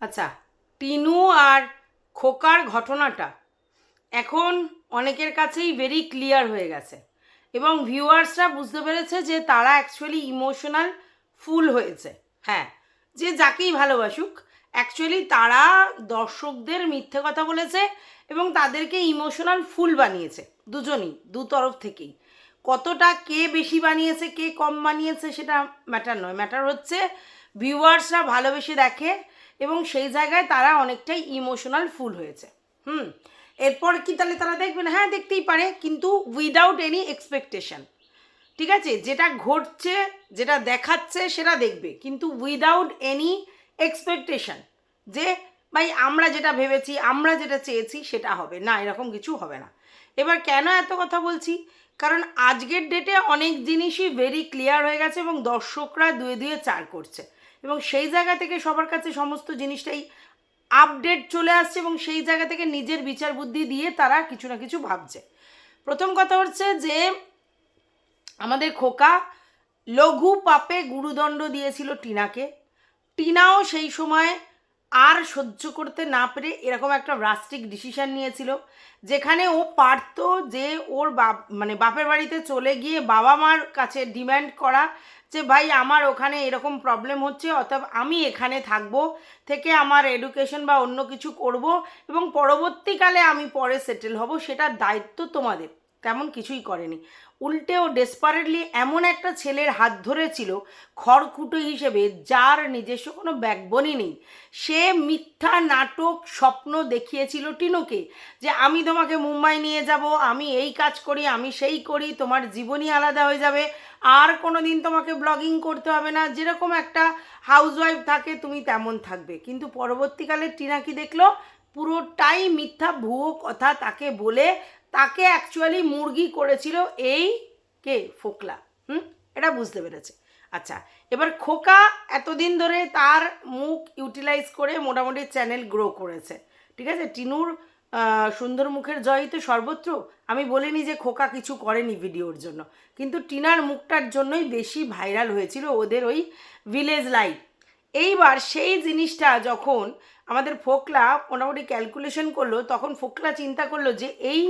আচ্ছা টিনু আর খোকার ঘটনাটা এখন অনেকের কাছেই ভেরি ক্লিয়ার হয়ে গেছে এবং ভিউয়ার্সরা বুঝতে পেরেছে যে তারা অ্যাকচুয়ালি ইমোশনাল ফুল হয়েছে। হ্যাঁ যে যাকেই ভালোবাসুক অ্যাকচুয়ালি তারা দর্শকদের মিথ্যে কথা বলেছে এবং তাদেরকে ইমোশনাল ফুল বানিয়েছে, দুজনই, দু তরফ থেকেই। কতটা কে বেশি বানিয়েছে, কে কম বানিয়েছে সেটা ম্যাটার নয়। ম্যাটার হচ্ছে ভিউয়ার্সরা ভালোবেসে দেখে এবং সেই জায়গায় তারা অনেকটাই ইমোশনাল ফুল হয়েছে। হুম। এরপর কি তাহলে তারা দেখবেন? হ্যাঁ দেখতেই পারে, কিন্তু উইদাউট এনি এক্সপেকটেশন ঠিক আছে? যেটা ঘটছে, যেটা দেখাচ্ছে, সেটা দেখবে। কিন্তু উইদাউট এনি এক্সপেকটেশন যে ভাই, আমরা যেটা ভেবেছি, আমরা যেটা চেয়েছি, সেটা হবে। না, এরকম কিছু হবে না। এবার কেন এত কথা বলছি? কারণ আজকের ডেটে অনেক জিনিসই ভেরি ক্লিয়ার হয়ে গেছে এবং দর্শকরা দুয়ে দুয়ে চার করছে। এবং সেই জায়গা থেকে সবার কাছে সমস্ত জিনিসটাই আপডেট চলে আসছে এবং সেই জায়গা থেকে নিজের বিচার বুদ্ধি দিয়ে তারা কিছু না কিছু ভাবছে। প্রথম কথা হচ্ছে যে, আমাদের খোকা লঘু পাপে গুরুদণ্ড দিয়েছিল টিনাকে। টিনাও সেই সময় আর সহ্য করতে না পেরে এরকম একটা রাস্টিক ডিসিশন নিয়েছিল, যেখানে ও পারতো যে ওর বাপ মানে বাপের বাড়িতে চলে গিয়ে বাবা মার কাছে ডিম্যান্ড করা যে, ভাই, আমার ওখানে এরকম প্রবলেম হচ্ছে, অতএব আমি এখানে থাকব, থেকে আমার এডুকেশন বা অন্য কিছু করব এবং পরবর্তীকালে আমি পরে সেটেল হব, সেটার দায়িত্ব তোমাদের। তেমন কিছুই করেনি। উল্টে ও ডেসপারেটলি এমন একটা ছেলের হাত ধরেছিল খড়কুটো হিসেবে যার নিজস্ব কোনো ব্যাকবনই নেই। সে মিথ্যা নাটক স্বপ্ন দেখিয়েছিল টিনুকে যে, আমি তোমাকে মুম্বাই নিয়ে যাব, আমি এই কাজ করি, আমি সেই করি, তোমার জীবনই আলাদা হয়ে যাবে। আর কোনো দিন তোমাকে ব্লগিং করতে হবে না। যেরকম একটা হাউসওয়াইফ থাকে, তুমি তেমন থাকবে। কিন্তু পরবর্তীকালে টিনা কি দেখল? পুরোটাই মিথ্যা ভুয়ো কথা তাকে বলে তাকে অ্যাকচুয়ালি মুরগি করেছিল এই কে? ফোকলা। হুম? এটা বুঝতে পেরেছে। আচ্ছা এবার খোকা এতদিন ধরে তার মুখ ইউটিলাইজ করে মোটামুটি চ্যানেল গ্রো করেছে। ঠিক আছে? টিনুর সুন্দর মুখের জয়ই তো সর্বত্র। আমি বলিনি যে খোকা কিছু করেনি ভিডিওর জন্য। কিন্তু টিনার মুখটার জন্যই বেশি ভাইরাল হয়েছিল ওদের ওই ভিলেজ লাইফ এইবার সেই জিনিসটা যখন আমাদের ফোকলা মোটামুটি ক্যালকুলেশন করল, তখন ফোকলা চিন্তা করল যে এই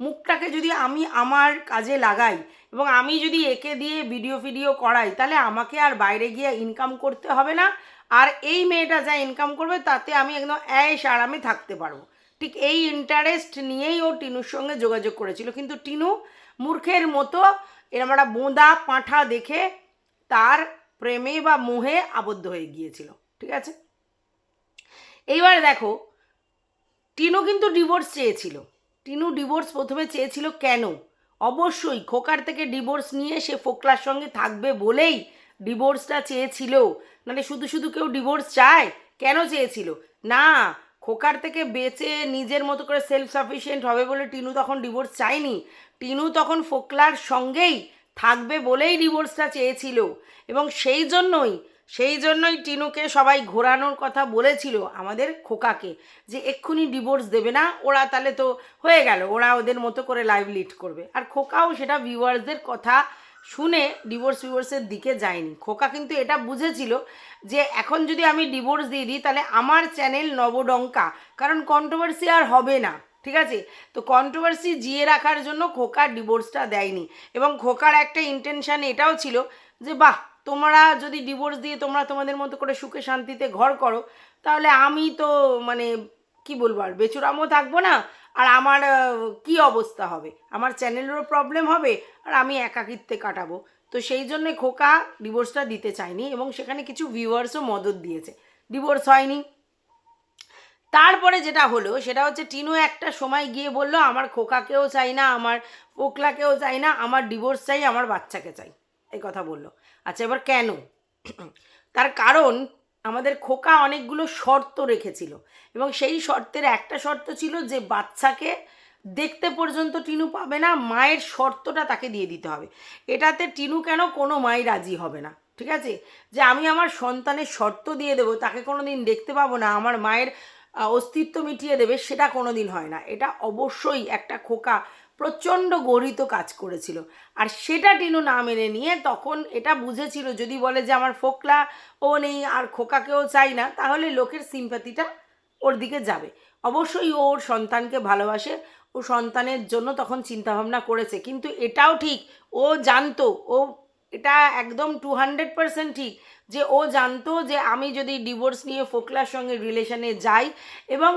মুখটাকে যদি আমি আমার কাজে লাগাই এবং আমি যদি একে দিয়ে ভিডিও ফিডিও করাই, তাহলে আমাকে আর বাইরে গিয়ে ইনকাম করতে হবে না। আর এই মেয়েটা যা ইনকাম করবে, তাতে আমি একদম অ্যাশ আরামে থাকতে পারব। ঠিক এই ইন্টারেস্ট নিয়েই ও টিনুর সঙ্গে যোগাযোগ করেছিল। কিন্তু টিনু মূর্খের মতো এরম একটা বোঁদা পাঁঠা দেখে তার প্রেমে বা মোহে আবদ্ধ হয়ে গিয়েছিল। ঠিক আছে? এইবার দেখো, টিনু কিন্তু ডিভোর্স চেয়েছিল। টিনু ডিভোর্স প্রথমে চেয়েছিল কেন? অবশ্যই খোকার থেকে ডিভোর্স নিয়ে সে ফোকলার সঙ্গে থাকবে বলেই ডিভোর্সটা চেয়েছিল। মানে শুধু শুধু কেউ ডিভোর্স চায়? কেন চেয়েছিল? না, খোকার থেকে বেঁচে নিজের মতো করে সেলফ সাফিসিয়েন্ট হবে বলে টিনু তখন ডিভোর্স চায়নি। টিনু তখন ফোকলার সঙ্গেই থাকবে বলেই ডিভোর্সটা চেয়েছিল। এবং সেই জন্যই সেই জন্যই টিনুকে সবাই ঘোরানোর কথা বলেছিল আমাদের খোকাকে যে এক্ষুনি ডিভোর্স দেবে না, ওরা তাহলে তো হয়ে গেল, ওরা ওদের মতো করে লাইভ লিড করবে। আর খোকাও সেটা ভিউয়ার্সদের কথা শুনে ডিভোর্স ফিভোর্সের দিকে যায়নি। খোকা কিন্তু এটা বুঝেছিল যে এখন যদি আমি ডিভোর্স দিয়ে দিই, তাহলে আমার চ্যানেল নবডঙ্কা, কারণ কন্ট্রোভার্সি আর হবে না, ঠিক আছে? তো কন্ট্রোভার্সি জিয়ে রাখার জন্য খোকার ডিভোর্সটা দেয়নি। এবং খোকার একটা ইন্টেনশন এটাও ছিল যে, বাহ তোমরা যদি ডিভোর্স দিয়ে তোমরা তোমাদের মতো করে সুখে শান্তিতে ঘর করো, তাহলে আমি তো মানে কি বলব আর, বেচুরামও থাকব না, আর আমার কি অবস্থা হবে? আমার চ্যানেলেরও প্রবলেম হবে, আর আমি একাকিত্বে কাটাবো। তো সেই জন্যে খোকা ডিভোর্সটা দিতে চায়নি এবং সেখানে কিছু ভিউয়ার্সও মদত দিয়েছে। ডিভোর্স হয়নি। তারপরে যেটা হলো, সেটা হচ্ছে টিনু একটা সময় গিয়ে বলল, আমার খোকাকেও চাই না, আমার পোকলাকেও চাই না, আমার ডিভোর্স চাই, আমার বাচ্চাকে চাই। এই কথা বলল। আচ্ছা এবার কেন? তার কারণ আমাদের খোকা অনেকগুলো শর্ত রেখেছিল এবং সেই শর্তের একটা শর্ত ছিল যে বাচ্চাকে দেখতে পর্যন্ত টিনু পাবে না, মায়ের শর্তটা তাকে দিয়ে দিতে হবে। এটাতে টিনু কেন কোনো মাই রাজি হবে না? ঠিক আছে? যে আমি আমার সন্তানের শর্ত দিয়ে দেবো, তাকে কোনো দিন দেখতে পাবো না, আমার মায়ের অস্তিত্ব মিটিয়ে দেবে, সেটা কোনো দিন হয় না। এটা অবশ্যই একটা খোকা প্রচণ্ড গরিত কাজ করেছিল। আর সেটা টিনু না মেনে নিয়ে তখন এটা বুঝেছিল, যদি বলে যে আমার ফোকলা ও নেই, আর খোকাকেও চাই না, তাহলে লোকের সিম্প্যাথিটা ওর দিকে যাবে। অবশ্যই ও ওর সন্তানকে ভালোবাসে, ও সন্তানের জন্য তখন চিন্তাভাবনা করেছে। কিন্তু এটাও ঠিক, ও জানতো, ও এটা একদম টু হান্ড্রেড পার্সেন্ট ঠিক যে ও জানতো যে আমি যদি ডিভোর্স নিয়ে ফোকলার সঙ্গে রিলেশনে যাই এবং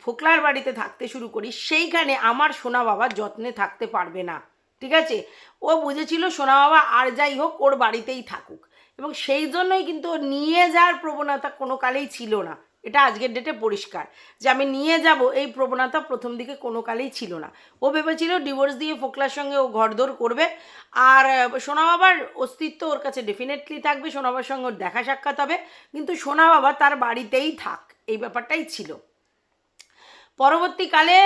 ফোকলার বাড়িতে থাকতে শুরু করি, সেইখানে আমার সোনা বাবা যত্নে থাকতে পারবে না। ঠিক আছে? ও বুঝেছিল সোনা বাবা আর যাই হোক, ওর বাড়িতেই থাকুক। এবং সেই জন্যই কিন্তু নিয়ে যাওয়ার প্রবণতা কোনো কালেই ছিল না। এটা আজকের ডেটে পরিষ্কার। যে আমি নিয়ে যাব, এই প্রবণতা প্রথম দিকে কোনো কালেই ছিল না। ও ভেবেছিল ডিভোর্স দিয়ে ফোকলার সঙ্গে ও ঘরদোর করবে। আর সোনা বাবার অস্তিত্ব ওর কাছে ডেফিনেটলি থাকবে, সোনা বাবার সঙ্গে ওর দেখা সাক্ষাৎ হবে। কিন্তু সোনা বাবা তার বাড়িতেই থাক, এই ব্যাপারটাই ছিল। পরবর্তীকালে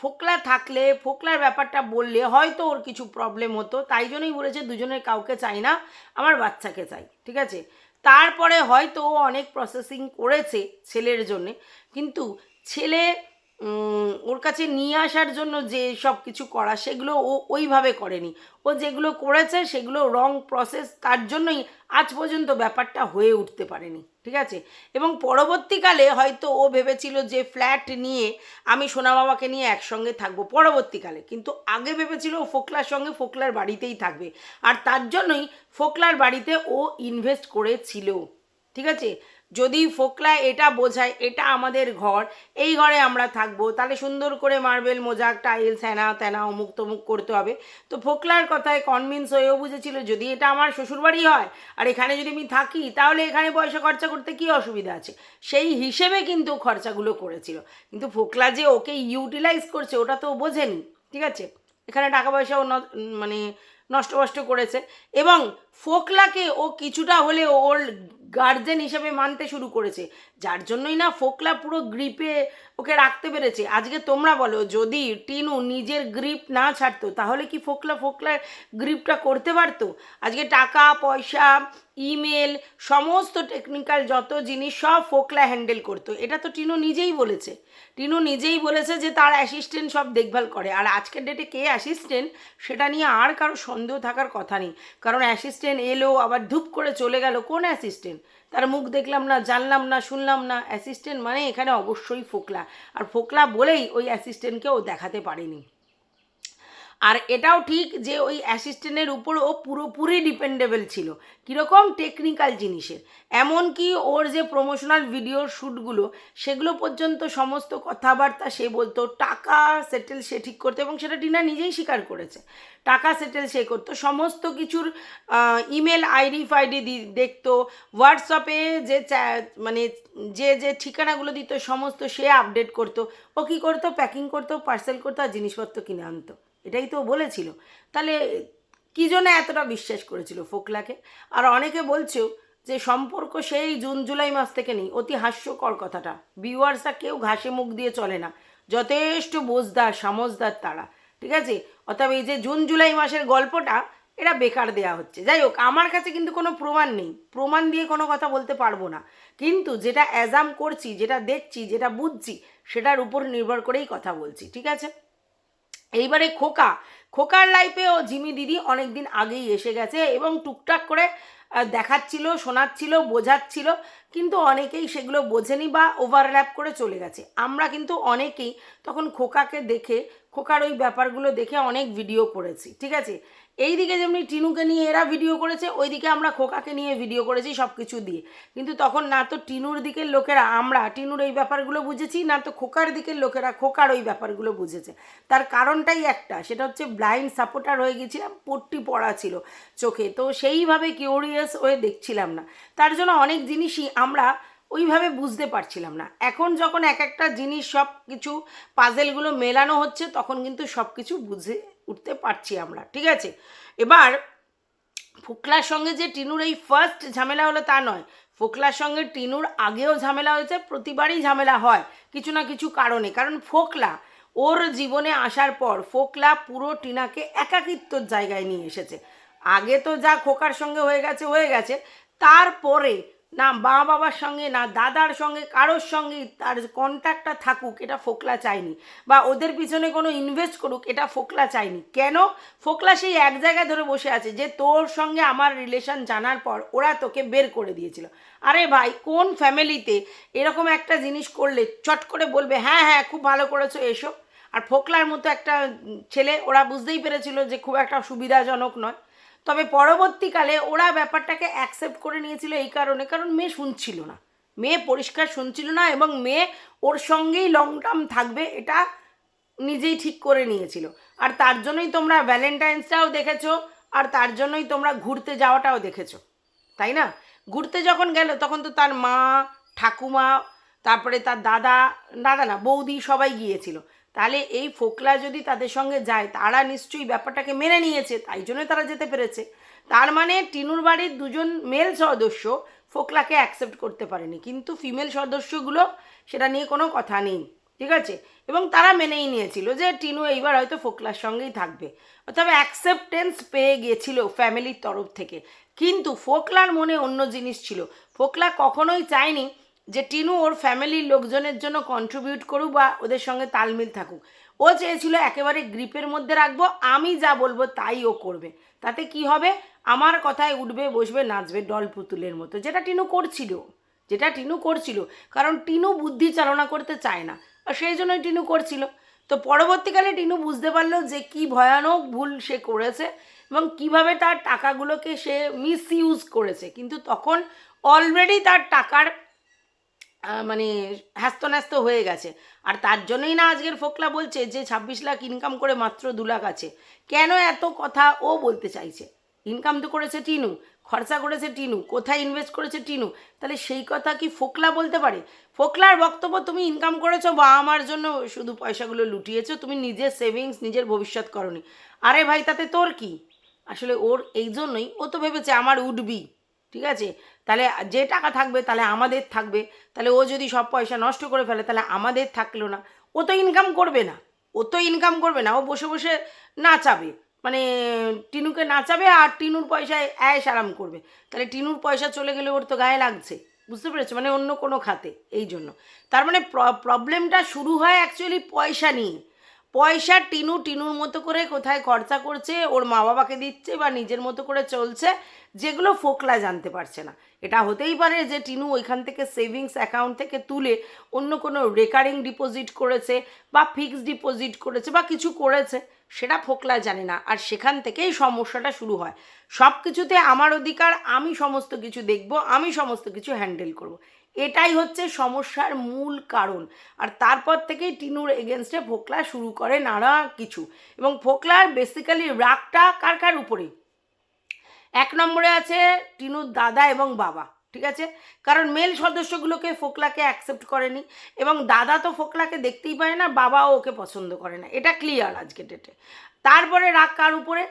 ফোকলা থাকলে, ফোকলার ব্যাপারটা বললে হয়তো ওর কিছু প্রবলেম হতো, তাই জন্যই বলেছে দুজনের কাউকে চাই না, আমার বাচ্চাকে চাই, ঠিক আছে? তারপরে হয়তো অনেক প্রসেসিং করেছে ছেলের জন্যে কিন্তু ছেলে ওর কাছে নিয়ে আসার জন্য যে সব কিছু করা, সেগুলো ও ওইভাবে করেনি। ও যেগুলো করেছে, সেগুলো রং প্রসেস তার জন্যই আজ পর্যন্ত ব্যাপারটা হয়ে উঠতে পারেনি, ঠিক আছে? এবং পরবর্তীকালে হয়তো ও ভেবেছিল যে ফ্ল্যাট নিয়ে আমি সোনা বাবাকে নিয়ে একসঙ্গে থাকব পরবর্তীকালে। কিন্তু আগে ভেবেছিল ও ফোকলার সঙ্গে ফোকলার বাড়িতেই থাকবে। আর তার জন্যই ফোকলার বাড়িতে ও ইনভেস্ট করেছিল ঠিক আছে? যদি ফোকলা এটা বোঝায়, এটা আমাদের ঘর, এই ঘরে আমরা থাকব, তাহলে সুন্দর করে মার্বেল মোজাক টাইলস হ্যানা ত্যানা অমুক তমুক করতে হবে। তো ফোকলার কথায় কনভিন্স হয়েও বুঝেছিল, যদি এটা আমার শ্বশুরবাড়ি হয়, আর এখানে যদি আমি থাকি, তাহলে এখানে পয়সা খরচা করতে কী অসুবিধা আছে? সেই হিসেবে কিন্তু খরচাগুলো করেছিল। কিন্তু ফোকলা যে ওকে ইউটিলাইজ করছে, ওটা তো বোঝেনি, ঠিক আছে? এখানে টাকা পয়সাও মানে নষ্টবষ্ট করেছে। এবং ফোকলাকে ও কিছুটা হলে ওর গার্জেন হিসেবে মানতে শুরু করেছে। যার জন্যই না ফোকলা পুরো গ্রিপে ওকে রাখতে পেরেছে। আজকে তোমরা বলো, যদি টিনু নিজের গ্রিপ না ছাড়তো, তাহলে কি ফোকলা ফোকলার গ্রিপটা করতে পারতো? আজকে টাকা, পয়সা ইমেল সমস্ত টেকনিক্যাল যত জিনিস সব ফোকলা হ্যান্ডেল করতো। এটা তো টিনু নিজেই বলেছে। টিনু নিজেই বলেছে যে তার অ্যাসিস্ট্যান্ট সব দেখভাল করে। আর আজকের ডেটে কে অ্যাসিস্ট্যান্ট সেটা নিয়ে আর কারও সন্দেহ থাকার কথা নেই। কারণ অ্যাসিস্ট্যান্ট এলো, আবার ধূপ করে চলে গেল। কোন অ্যাসিস্ট্যান্ট তার মুখ দেখলাম না, জানলাম না, শুনলাম না। অ্যাসিস্ট্যান্ট মানে এখানে অবশ্যই ফোকলা। আর ফোকলা বলেই ওই অ্যাসিস্ট্যান্টকে ও দেখাতে পারেনি। আর এটাও ঠিক যে ওই অ্যাসিস্ট্যান্টের উপর ও পুরোপুরি ডিপেন্ডেবল ছিল। কীরকম? টেকনিক্যাল জিনিসের। এমনকি ওর যে প্রমোশনাল ভিডিওর শ্যুটগুলো সেগুলো পর্যন্ত সমস্ত কথাবার্তা সে বলতো, টাকা সেটেল সে ঠিক করতো এবং সেটা টিনা নিজেই স্বীকার করেছে। টাকা সেটেল সে করতো, সমস্ত কিছুর ইমেল আইডি ফাইডি দেখতো হোয়াটসঅ্যাপে যে মানে যে যে ঠিকানাগুলো দিত, সমস্ত সে আপডেট করতো। ও কী করতো? প্যাকিং করতো পার্সেল করতো আর জিনিসপত্র কিনে আনতো। এটাই তো বলেছিল। তাহলে কী জন্য এতটা বিশ্বাস করেছিল ফোকলাকে? আর অনেকে বলছেও যে সম্পর্ক সেই জুন, জুলাই মাস থেকে নেই, অতি হাস্যকর কথাটা। ভিউয়ার্সরা কেউ ঘাসে মুখ দিয়ে চলে না। যথেষ্ট বোঝদার, সামজদার তারা, ঠিক আছে? অতএব এই যে জুন, জুলাই মাসের গল্পটা, এটা বেকার দেয়া হচ্ছে। যাই হোক, আমার কাছে কিন্তু কোনো প্রমাণ নেই। প্রমাণ দিয়ে কোনো কথা বলতে পারব না। কিন্তু যেটা অ্যাজাম করছি, যেটা দেখছি, যেটা বুঝছি, সেটার উপর নির্ভর করেই কথা বলছি, ঠিক আছে? এইবারে খোকা, খোকার লাইফেও জিমি দিদি অনেক দিন আগেই এসে গেছে এবং টুকটাক করে দেখাচ্ছিল, শোনাচ্ছিল, বোঝাচ্ছিল, কিন্তু অনেকেই সেগুলো বোঝেনি বা ওভারল্যাপ করে চলে গেছে। আমরা কিন্তু অনেকেই তখন খোকাকে দেখে, খোকার ওই ব্যাপারগুলো দেখে অনেক ভিডিও করেছি, ঠিক আছে? এইদিকে যেমনি টিনুকে নিয়ে এরা ভিডিও করেছে, ওইদিকে আমরা খোকাকে নিয়ে ভিডিও করেছি সব কিছু দিয়ে। কিন্তু তখন না তো টিনুর দিকের লোকেরা, আমরা টিনুর এই ব্যাপারগুলো বুঝেছি, না তো খোকার দিকের লোকেরা খোকার ওই ব্যাপারগুলো বুঝেছে। তার কারণটাই একটা, সেটা হচ্ছে ব্লাইন্ড সাপোর্টার হয়ে গেছিলাম, পট্টি পড়া ছিল চোখে। তো সেইভাবে কিউরিয়াস হয়ে দেখছিলাম না। তার জন্য অনেক জিনিসই আমরা ওইভাবে বুঝতে পারছিলাম না। এখন যখন এক একটা জিনিস সব কিছু পাজেলগুলো মেলানো হচ্ছে, তখন কিন্তু সব কিছু বুঝে উঠতে পারছি আমরা, ঠিক আছে? এবার ফোকলার সঙ্গে যে টিনুর এই ফার্স্ট ঝামেলা হলো তা নয়। ফোকলার সঙ্গে টিনুর আগেও ঝামেলা হয়েছে, প্রতিবারই ঝামেলা হয়, কিছু না কিছু কারণে। কারণ ফোকলা, ওর জীবনে আসার পর ফোকলা পুরো টিনাকে একাকিত্বর জায়গায় নিয়ে এসেছে। আগে তো যা খোকার সঙ্গে হয়ে গেছে হয়ে গেছে। তারপরে না মা বাবার সঙ্গে, না দাদার সঙ্গে, কারোর সঙ্গে তার কন্ট্যাক্টটা থাকুক, এটা ফোকলা চায়নি বা ওদের পিছনে কোনো ইনভেস্ট করুক, এটা ফোকলা চায়নি কেন? ফোকলা সেই এক জায়গায় ধরে বসে আছে যে তোর সঙ্গে আমার রিলেশন জানার পর ওরা তোকে বের করে দিয়েছিল। আরে ভাই, কোন ফ্যামিলিতে এরকম একটা জিনিস করলে চট করে বলবে হ্যাঁ হ্যাঁ খুব ভালো করেছ, এসো। আর ফোকলার মতো একটা ছেলে, ওরা বুঝতেই পেরেছিল যে খুব একটা সুবিধাজনক নয়। তবে পরবর্তীকালে ওরা ব্যাপারটাকে অ্যাকসেপ্ট করে নিয়েছিল এই কারণে, কারণ মেয়ে শুনছিল না। মেয়ে পরিষ্কার শুনছিল না এবং মেয়ে ওর সঙ্গেই লং টার্ম থাকবে এটা নিজেই ঠিক করে নিয়েছিল। আর তার জন্যই তোমরা ভ্যালেন্টাইন্সটাও দেখেছ, আর তার জন্যই তোমরা ঘুরতে যাওয়াটাও দেখেছ, তাই না? ঘুরতে যখন গেল, তখন তো তার মা, ঠাকুমা, তারপরে তার দাদা দাদা না, বৌদি সবাই গিয়েছিল। তাহলে এই ফোকলা যদি তাদের সঙ্গে যায়, তারা নিশ্চয়ই ব্যাপারটাকে মেনে নিয়েছে, তাই জন্য তারা যেতে পেরেছে। তার মানে টিনুর বাড়ির দুজন মেল সদস্য ফোকলাকে অ্যাকসেপ্ট করতে পারেনি। কিন্তু ফিমেল সদস্যগুলো সেটা নিয়ে কোনো কথা নেই, ঠিক আছে? এবং তারা মেনেই নিয়েছিল যে টিনু এইবার হয়তো ফোকলার সঙ্গেই থাকবে। তবে অ্যাকসেপ্টেন্স পেয়ে গিয়েছিল ফ্যামিলির তরফ থেকে। কিন্তু ফোকলার মনে অন্য জিনিস ছিল। ফোকলা কখনোই চায়নি যে টিনু ওর ফ্যামিলির লোকজনের জন্য কন্ট্রিবিউট করুক বা ওদের সঙ্গে তালমিল থাকুক। ও চেয়েছিল একেবারে গ্রিপের মধ্যে রাখব, আমি যা বলব তাই ও করবে। তাতে কি হবে? আমার কথায় উঠবে, বসবে, নাচবে ডল পুতুলের মতো, যেটা টিনু করছিল। যেটা টিনু করছিল। কারণ টিনু বুদ্ধি চালনা করতে চায় না, আর সেই জন্যই টিনু করছিল। তো পরবর্তীকালে টিনু বুঝতে পারল যে কি ভয়ানক ভুল সে করেছে এবং কীভাবে তার টাকাগুলোকে সে মিস ইউজ করেছে। কিন্তু তখন অলরেডি তার টাকার মানে হ্যাস্ত ন্যাস্ত হয়ে গেছে। আর তার জন্যই না আজকের ফোকলা বলছে যে ছাব্বিশ লাখ ইনকাম করে মাত্র দু লাখ আছে। কেন এত কথা ও বলতে চাইছে? ইনকাম তো করেছে টিনু, খরচা করেছে টিনু, কোথায় ইনভেস্ট করেছে টিনু? তাহলে সেই কথা কি ফোকলা বলতে পারে? ফোকলার বক্তব্য তুমি ইনকাম করেছ বা আমার জন্য শুধু পয়সাগুলো লুটিয়েছো, তুমি নিজের সেভিংস নিজের ভবিষ্যৎ করনি। আরে ভাই, তাতে তোর কি? আসলে ওর এই জন্যই ও তো ভেবেছে আমার উঠবি। ঠিক আছে? তাহলে যে টাকা থাকবে, তাহলে আমাদের থাকবে। তাহলে ও যদি সব পয়সা নষ্ট করে ফেলে, তাহলে আমাদের থাকল না। ও তো ইনকাম করবে না। ও তো ইনকাম করবে না। ও বসে বসে নাচাবে। মানে টিনুকে নাচাবে আর টিনুর পয়সায় অ্যাশ আরাম করবে। তাহলে টিনুর পয়সা চলে গেলে ওর তো গায়ে লাগছে। বুঝতে পেরেছ? মানে অন্য কোনো খাতে। এই জন্য। তার মানে প্রবলেমটা শুরু হয় অ্যাকচুয়ালি পয়সা নিয়ে। পয়সা টিনু, টিনুর মতো করে কোথায় খরচা করছে, ওর মা বাবাকে দিচ্ছে বা নিজের মতো করে চলছে, যেগুলো ফোকলা জানতে পারছে না। এটা হতেই পারে যে টিনু ওইখান থেকে সেভিংস অ্যাকাউন্ট থেকে তুলে অন্য কোনো রেকারিং ডিপোজিট করেছে বা ফিক্সড ডিপোজিট করেছে বা কিছু করেছে, সেটা ফোকলা জানে না। আর সেখান থেকেই সমস্যাটা শুরু হয়। সব কিছুতে আমার অধিকার, আমি সমস্ত কিছু দেখব, আমি সমস্ত কিছু হ্যান্ডেল করব। এটাই হচ্ছে সমস্যার মূল কারণ। আর তারপর থেকেই টিনুর এগেনস্টে ফোকলা শুরু করে নানা কিছু। এবং ফোকলার বেসিক্যালি রাগটা কার কার উপরে? এক নম্বরে আছে টিনুর দাদা এবং বাবা, ঠিক আছে? কারণ মেল সদস্যগুলোকে ফোকলাকে অ্যাকসেপ্ট করেনি এবং দাদা তো ফোকলাকে দেখতেই পায় না, বাবাও ওকে পছন্দ করে না। এটা ক্লিয়ার আজকে ডেটে তারপরে রাগ কার উপরে?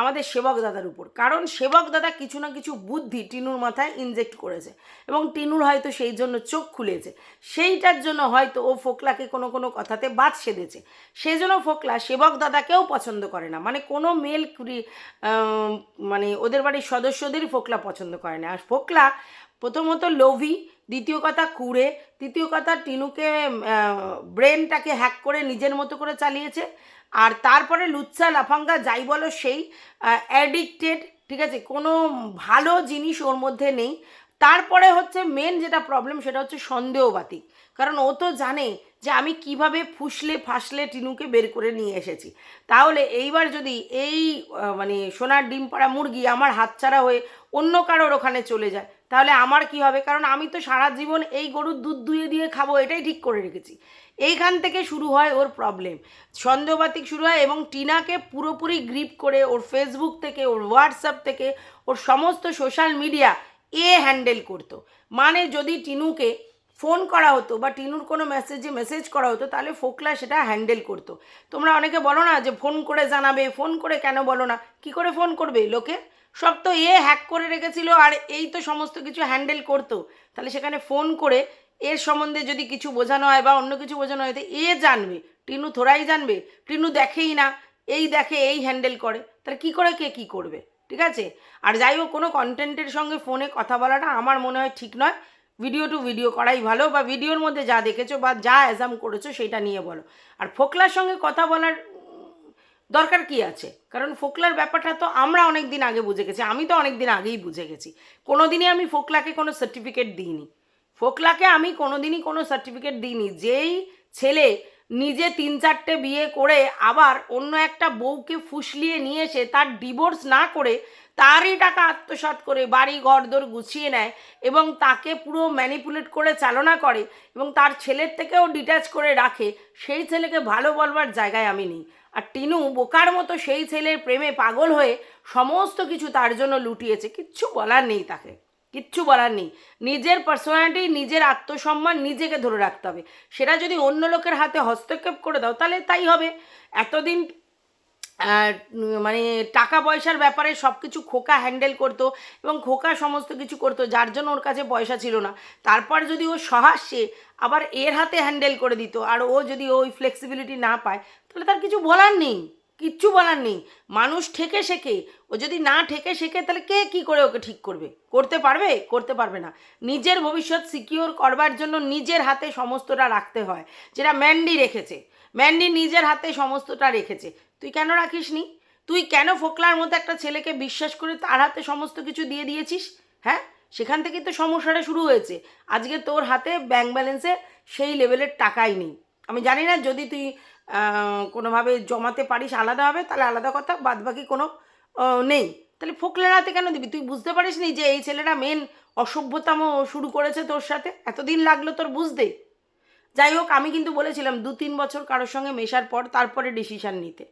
আমাদের সেবক দাদার উপর। কারণ সেবক দাদা কিছু না কিছু বুদ্ধি টিনুর মাথায় ইনজেক্ট করেছে। এবং টিনুর হয়তো সেই জন্য চোখ খুলেছে। সেইটার জন্য হয়তো ও ফোকলাকে কোনো কোনো কথাতে বাদ সেধেছে। সেই জন্য ফোকলা সেবক দাদাকেও পছন্দ করে না। মানে কোনো মেল মানে ওদের বাড়ির সদস্যদেরই ফোকলা পছন্দ করে না। আর ফোকলা প্রথমত লোভি, দ্বিতীয় কথা কুড়ে, তৃতীয় কথা টিনুকে ব্রেনটাকে হ্যাক করে নিজের মতো করে চালিয়েছে। আর তারপরে লুচ্চা লাফাঙ্গা যাই বলো সেই অ্যাডিক্টেড ঠিক আছে? কোনো ভালো জিনিস ওর মধ্যে নেই। তারপরে হচ্ছে মেন যেটা প্রবলেম সেটা হচ্ছে সন্দেহবাতিক কারণ ও তো জানে যে আমি কীভাবে ফুসলে ফাসলে টিনুকে বের করে নিয়ে এসেছি। তাহলে এইবার যদি এই মানে সোনার ডিম পাড়া মুরগি আমার হাতছাড়া হয়ে অন্য কারোর ওখানে চলে যায় তাহলে আমার কি হবে? কারণ আমি তো সারা জীবন এই গরুর দুধ দুয়ে দিয়ে খাব, এটাই ঠিক করে রেখেছি। এইখান থেকে শুরু হয় ওর প্রবলেম সন্দেহবাতিক শুরু হয় এবং টিনাকে পুরোপুরি গ্রিপ করে ওর ফেসবুক থেকে, ওর হোয়াটসঅ্যাপ থেকে, ওর সমস্ত সোশ্যাল মিডিয়া এ হ্যান্ডেল করতো। মানে যদি টিনুকে ফোন করা হতো বা টিনুর কোনো মেসেজে মেসেজ করা হতো, তাহলে ফোকলা সেটা হ্যান্ডেল করতো। তোমরা অনেকে বলো না যে, ফোন করে জানাবে, ফোন করে কেন বলো না? কি করে ফোন করবে? লোকে সব তো এ হ্যাক করে রেখেছিল আর এই তো সমস্ত কিছু হ্যান্ডেল করতো। তাহলে সেখানে ফোন করে এর সম্বন্ধে যদি কিছু বোঝানো হয় বা অন্য কিছু বোঝানো হয়, তো এ জানবে। টিনু থোড়াই জানবে, টিনু দেখেই না, এই দেখে এই হ্যান্ডেল করে। তাহলে কি করে কে কি করবে? ঠিক আছে? আর যাই হোক, কোনো কন্টেন্টের সঙ্গে ফোনে কথা বলাটা আমার মনে হয় ঠিক নয়। ভিডিও টু ভিডিও করাই ভালো বা ভিডিওর মধ্যে যা দেখেছ বা যা অ্যাজাম করেছ সেটা নিয়ে বলো। আর ফোকলার সঙ্গে কথা বলার দরকার কি আছে? কারণ ফোকলার ব্যাপারটা তো আমরা অনেক দিন আগে বুঝে গেছি, আমি তো অনেক দিন আগেই বুঝে গেছি। কোনো দিনই আমি ফোকলাকে কোনো সার্টিফিকেট দিইনি। ফোকলাকে আমি কোনো দিনই কোনো সার্টিফিকেট দিইনি। যেই ছেলে নিজে তিন চারটে বিয়ে করে আবার অন্য একটা বউকে ফুসলিয়ে নিয়ে এসে তার ডিভোর্স না করে তারই টাকা আত্মসাৎ করে বাড়ি ঘরদোর গুছিয়ে নেয় এবং তাকে পুরো ম্যানিপুলেট করে চালনা করে এবং তার ছেলের থেকেও ডিট্যাচ করে রাখে, সেই ছেলেকে ভালো বলবার জায়গায় আমি নেই। আর টিনু বোকার মতো সেই ছেলের প্রেমে পাগল হয়ে সমস্ত কিছু তার জন্য লুটিয়েছে। কিচ্ছু বলার নেই তাকে। কিচ্ছু বলার নেই। নিজের পার্সোনালিটি নিজের আত্মসম্মান নিজেকে ধরে রাখতে হবে। সেটা যদি অন্য লোকের হাতে হস্তক্ষেপ করে দাও, তাহলে তাই হবে। এতদিন মানে টাকা পয়সার ব্যাপারে সব কিছু খোকা হ্যান্ডেল করতো এবং খোকা সমস্ত কিছু করতো, যার জন্য ওর কাছে পয়সা ছিল না। তারপর যদি ও সহাস্যে আবার এর হাতে হ্যান্ডেল করে দিত আর ও যদি ওই ফ্লেক্সিবিলিটি না পায়, তাহলে তার কিছু বলার নেই, কিচ্ছু বলার নেই। মানুষ ঠেকে শেখে, ও যদি না ঠেকে শেখে, তাহলে কে কি করে ওকে ঠিক করবে? করতে পারবে? করতে পারবে না। নিজের ভবিষ্যৎ সিকিওর করবার জন্য নিজের হাতে সমস্তটা রাখতে হয়, যেটা ম্যান্ডি রেখেছে। ম্যান্ডি নিজের হাতে সমস্তটা রেখেছে। তুই কেন রাখিস নি তুই কেন ফোকলার মতো একটা ছেলেকে বিশ্বাস করে তার হাতে সমস্ত কিছু দিয়ে দিয়েছিস? হ্যাঁ? সেখান থেকেই তো সমস্যাটা শুরু হয়েছে। আজকে তোর হাতে ব্যাংক ব্যালেন্সে সেই লেভেলের টাকাই নেই। আমি জানি না যদি তুই কোনোভাবে জমাতে পারিস আলাদাভাবে তাহলে আলাদা কথা বাদ বাকি কোনো নেই। তাহলে ফোকলার হাতে কেন দিবি? তুই বুঝতে পারিস নি যে এই ছেলেটা মেন অসভ্যতাম শুরু করেছে তোর সাথে? এতদিন লাগল তোর বুঝতে। যাই হোক, আমি কিন্তু বলেছিলাম দু তিন বছর কারোর সঙ্গে মেশার পর তারপরে ডিসিশান নিতে।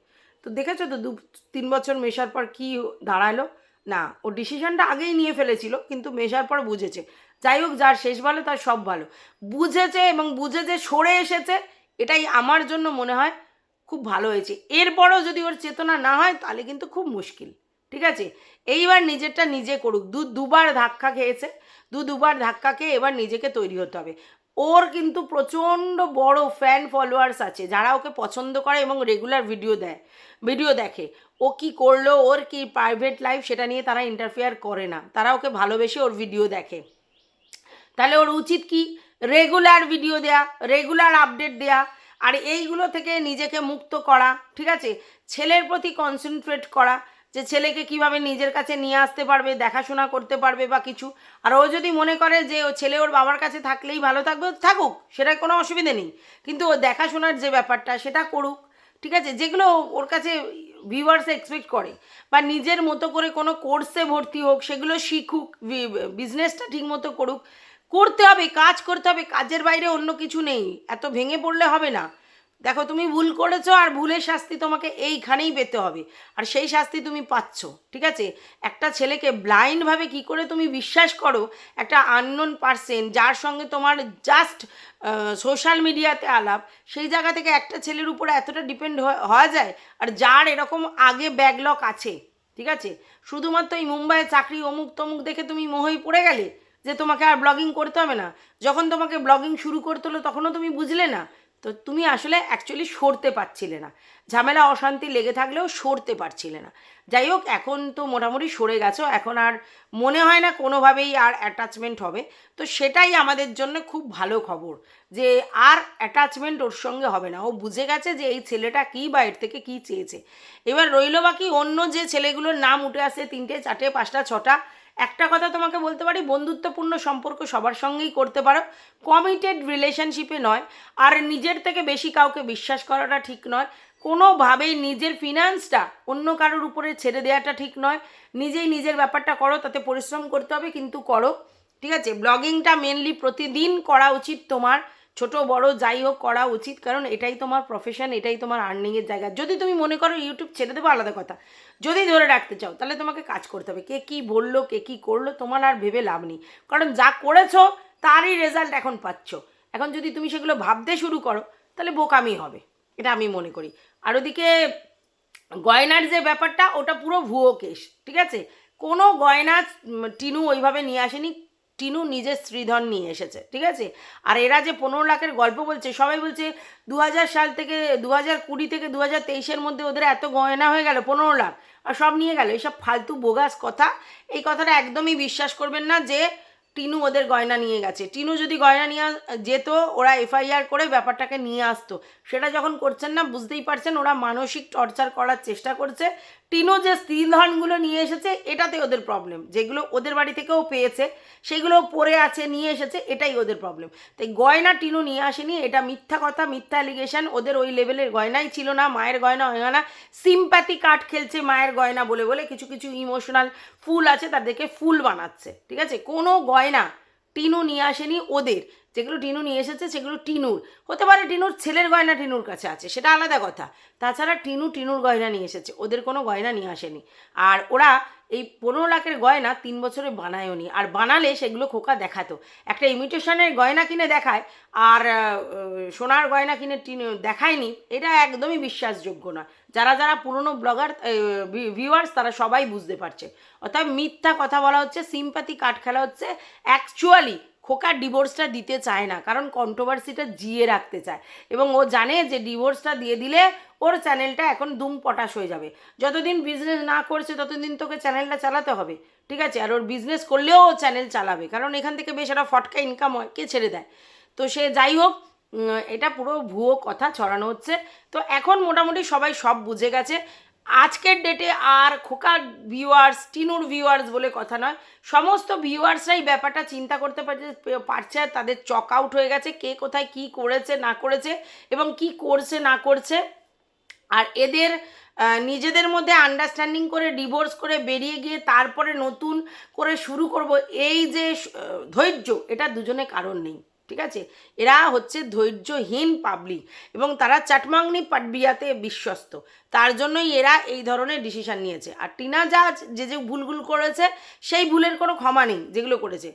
তো দেখেছ তো, দু তিন বছর মেশার পর কি দাঁড়াল? না, ও ডিসিশনটা আগেই নিয়ে ফেলেছিল, কিন্তু মেশার পর বুঝেছে। যাই হোক, যার শেষ ভালো, তার সব ভালো। বুঝেছে এবং বুঝে যে সরে এসেছে, এটাই আমার জন্য মনে হয় খুব ভালো হয়েছে। এরপরও যদি ওর চেতনা না হয়, তাহলে কিন্তু খুব মুশকিল। ঠিক আছে? এইবার নিজেরটা নিজে করুক। দু, দুবার ধাক্কা খেয়েছে। দু, দুবার ধাক্কা খেয়ে এবার নিজেকে তৈরি হতে হবে। ওর কিন্তু প্রচণ্ড বড় ফ্যান ফলোয়ার্স আছে। যারা ওকে পছন্দ করে এবং রেগুলার ভিডিও দেয় ভিডিও দেখে। ও কি করল, ওর কি প্রাইভেট লাইফ সেটা নিয়ে তারা ইন্টারফেয়ার করে না। তারা ওকে ভালোবেসে ওর ভিডিও দেখে। তাহলে ওর উচিত কি? রেগুলার ভিডিও দেয়া রেগুলার আপডেট দেয়া, আর এইগুলো থেকে নিজেকে মুক্ত করা, ঠিক আছে? ছেলের প্রতি কনসেন্ট্রেট করা যে ছেলেকে কীভাবে নিজের কাছে নিয়ে আসতে পারবে, দেখাশোনা করতে পারবে বা কিছু। আর ও যদি মনে করে যে ও ছেলে ওর বাবার কাছে থাকলেই ভালো থাকবে, থাকুক সেটা কোনো অসুবিধে নেই। কিন্তু ও দেখাশোনার যে ব্যাপারটা, সেটা করুক, ঠিক আছে? যেগুলো ওর কাছে ভিউয়ার্স এক্সপেক্ট করে। বা নিজের মতো করে কোনো কোর্সে ভর্তি হোক, সেগুলো শিখুক বিজনেসটা ঠিক মতো করুক। করতে হবে, কাজ করতে হবে, কাজের বাইরে অন্য কিছু নেই। এত ভেঙে পড়লে হবে না। দেখো, তুমি ভুল করেছ আর ভুলের শাস্তি তোমাকে এইখানেই পেতে হবে। আর সেই শাস্তি তুমি পাচ্ছ, ঠিক আছে? একটা ছেলেকে ব্লাইন্ডভাবে কি করে তুমি বিশ্বাস করো, একটা আননোন পার্সন যার সঙ্গে তোমার জাস্ট সোশ্যাল মিডিয়াতে আলাপ, সেই জায়গা থেকে একটা ছেলের উপরে এতটা ডিপেন্ড হওয়া যায় আর যার এরকম আগে ব্যাকলক আছে, ঠিক আছে? শুধুমাত্র এই মুম্বাইয়ে চাকরি অমুক তমুক দেখে তুমি মোহই পড়ে গেলে যে তোমাকে আর ব্লগিং করতে হবে না। যখন তোমাকে ব্লগিং শুরু করতে হলো তখনও তুমি বুঝলে না। তো তুমি আসলে অ্যাকচুয়ালি সরতে পারছিলে না। ঝামেলা, অশান্তি লেগে থাকলেও সরতে পারছিলে না। যাই হোক, এখন তো মোটামুটি সরে গেছো, এখন আর মনে হয় না কোনোভাবেই আর অ্যাটাচমেন্ট হবে। তো সেটাই আমাদের জন্য খুব ভালো খবর যে আর অ্যাটাচমেন্ট ওর সঙ্গে হবে না। ও বুঝে গেছে যে এই ছেলেটা কী বা এর থেকে কী চেয়েছে। এবার রইল বাকি অন্য যে ছেলেগুলোর নাম উঠে আসে তিনটে, চারটে, পাঁচটা, ছটা একটা কথা তোমাকে বলতে পারি, বন্ধুত্বপূর্ণ সম্পর্ক সবার সঙ্গেই করতে পারো। কমিটেড রিলেশনশিপে নয়। আর নিজের থেকে বেশি কাউকে বিশ্বাস করাটা ঠিক নয়। কোনোভাবেই নিজের ফিনান্সটা অন্য কারোর উপরে ছেড়ে দেওয়াটা ঠিক নয়। নিজেই নিজের ব্যাপারটা করো, তাতে পরিশ্রম করতে হবে, কিন্তু করো। ঠিক আছে? ব্লগিংটা মেনলি প্রতিদিন করা উচিত তোমার। ছোট, বড় যাই হোক করা উচিত। কারণ এটাই তোমার প্রফেশন এটাই তোমার আর্নিংয়ের জায়গা। যদি তুমি মনে করো ইউটিউব ছেড়ে দেবো, আলাদা কথা। যদি ধরে রাখতে চাও, তাহলে তোমাকে কাজ করতে হবে। কে কী বলল, কে কী করল, তোমার আর ভেবে লাভ নেই। কারণ যা করেছ, তারই রেজাল্ট এখন পাচ্ছ। এখন যদি তুমি সেগুলো ভাবতে শুরু করো, তাহলে বোকামি হবে। এটা আমি মনে করি। আর ওদিকে গয়নার যে ব্যাপারটা, ওটা পুরো ভুয়ো কেস, ঠিক আছে? কোনো গয়না টিনু ওইভাবে নিয়ে আসেনি। টিনু নিজের স্ত্রীধন নিয়ে এসেছে, ঠিক আছে? আর এরা যে পনেরো লাখের গল্প বলছে, সবাই বলছে দু হাজার সাল থেকে দু হাজার কুড়ি থেকে দু হাজার তেইশের মধ্যে ওদের এত গয়না হয়ে গেল, পনেরো লাখ, আর সব নিয়ে গেল। এইসব ফালতু বোগাস কথা, এই কথাটা একদমই বিশ্বাস করবেন না যে টিনু ওদের গয়না নিয়ে গেছে। টিনু যদি গয়না নিয়ে যেত, ওরা এফআইআর করে ব্যাপারটাকে নিয়ে আসতো। সেটা যখন করছেন না, বুঝতেই পারছেন, ওরা মানসিক টর্চার করার চেষ্টা করছে টিনু যে স্ত্রীধনগুলো নিয়ে এসেছে, এটাতে ওদের প্রবলেম যেগুলো ওদের বাড়ি থেকেও পেয়েছে, সেগুলো পরে আছে, নিয়ে এসেছে, এটাই ওদের প্রবলেম তাই গয়না টিনু নিয়ে আসেনি, এটা মিথ্যা কথা, মিথ্যা অ্যালিগেশন ওদের ওই লেভেলের গয়নাই ছিল না, মায়ের গয়না হয় না। সিম্প্যাথি কার্ড খেলছে মায়ের গয়না বলে বলে কিছু কিছু ইমোশনাল ফুল আছে, তাদেরকে ফুল বানাচ্ছে। ঠিক আছে? কোনো গয়না টিনু নিয়ে আসেনি ওদের। যেগুলো টিনু নিয়ে এসেছে, সেগুলো টিনুর। হতে পারে টিনুর ছেলের গয়না টিনুর কাছে আছে, সেটা আলাদা কথা। তাছাড়া টিনু টিনুর গয়না নিয়ে এসেছে, ওদের কোনো গয়না নিয়ে আসেনি। আর ওরা এই পনেরো লাখের গয়না তিন বছরে বানায়ওনি আর বানালে সেগুলো খোকা দেখাতো। একটা ইমিটেশনের গয়না কিনে দেখায়, আর সোনার গয়না কিনে টিনু দেখায়নি, এটা একদমই বিশ্বাসযোগ্য না যারা যারা পুরনো ব্লগার ভিউয়ার্স, তারা সবাই বুঝতে পারছে। অর্থাৎ মিথ্যা কথা বলা হচ্ছে, সিম্প্যাথি কাট খেলা হচ্ছে। অ্যাকচুয়ালি খোকার ডিভোর্সটা দিতে চায় না, কারণ কন্ট্রোভার্সিটা জিয়ে রাখতে চায়। এবং ও জানে যে ডিভোর্সটা দিয়ে দিলে ওর চ্যানেলটা এখন দুম পটাশ হয়ে যাবে। যতদিন বিজনেস না করছে, ততদিন তোকে চ্যানেলটা চালাতে হবে, ঠিক আছে? আর ওর বিজনেস করলেও ও চ্যানেল চালাবে, কারণ এখান থেকে বেশ একটা ফটকা ইনকাম হয়, কে ছেড়ে দেয়? তো সে যাই হোক এটা পুরো ভুয়ো কথা ছড়ানো হচ্ছে। তো এখন মোটামুটি সবাই সব বুঝে গেছে। আজকের ডেটে আর খোকার ভিউয়ার্স টিনুর ভিউয়ার্স বলে কথা নয়। সমস্ত ভিউয়ার্সরাই ব্যাপারটা চিন্তা করতে পারছে পারছে আর তাদের চক আউট হয়ে গেছে, কে কোথায় কি করেছে, না করেছে এবং কি করছে, না করছে। আর এদের নিজেদের মধ্যে আন্ডারস্ট্যান্ডিং করে ডিভোর্স করে বেরিয়ে গিয়ে তারপরে নতুন করে শুরু করব, এই যে ধৈর্য, এটা দুজনে কারণ নেই। ঠিক আছে? এরা হচ্ছে ধৈর্যহীন পাবলিক এবং তারা চাটমাংনি পাটবিয়াতে বিশ্বস্ত। তার জন্যই এরা এই ধরনের ডিসিশান নিয়েছে। আর টিনা যা যে যে ভুলগুল করেছে, সেই ভুলের কোনো ক্ষমা নেই যেগুলো করেছে।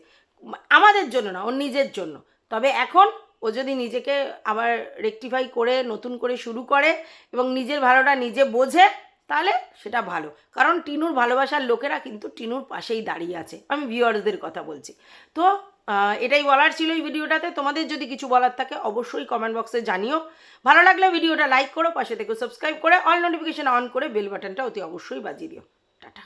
আমাদের জন্য না, ওর নিজের জন্য। তবে এখন ও যদি নিজেকে আবার রেকটিফাই করে, নতুন করে শুরু করে এবং নিজের ভালোটা নিজে বোঝে, তাহলে সেটা ভালো। কারণ টিনুর ভালোবাসার লোকেরা কিন্তু টিনুর পাশেই দাঁড়িয়ে আছে। আমি ভিউয়ার্সদের কথা বলছি। তো এটাই বলার ছিল এই ভিডিওটাতে। তোমাদের যদি কিছু বলার থাকে অবশ্যই কমেন্ট বক্সে জানিও। ভালো লাগলে ভিডিওটা লাইক করো, পাশে থেকে সাবস্ক্রাইব করে অল নোটিফিকেশান অন করে বেল বাটনটা অতি অবশ্যই বাজিয়ে দিও। টাটা।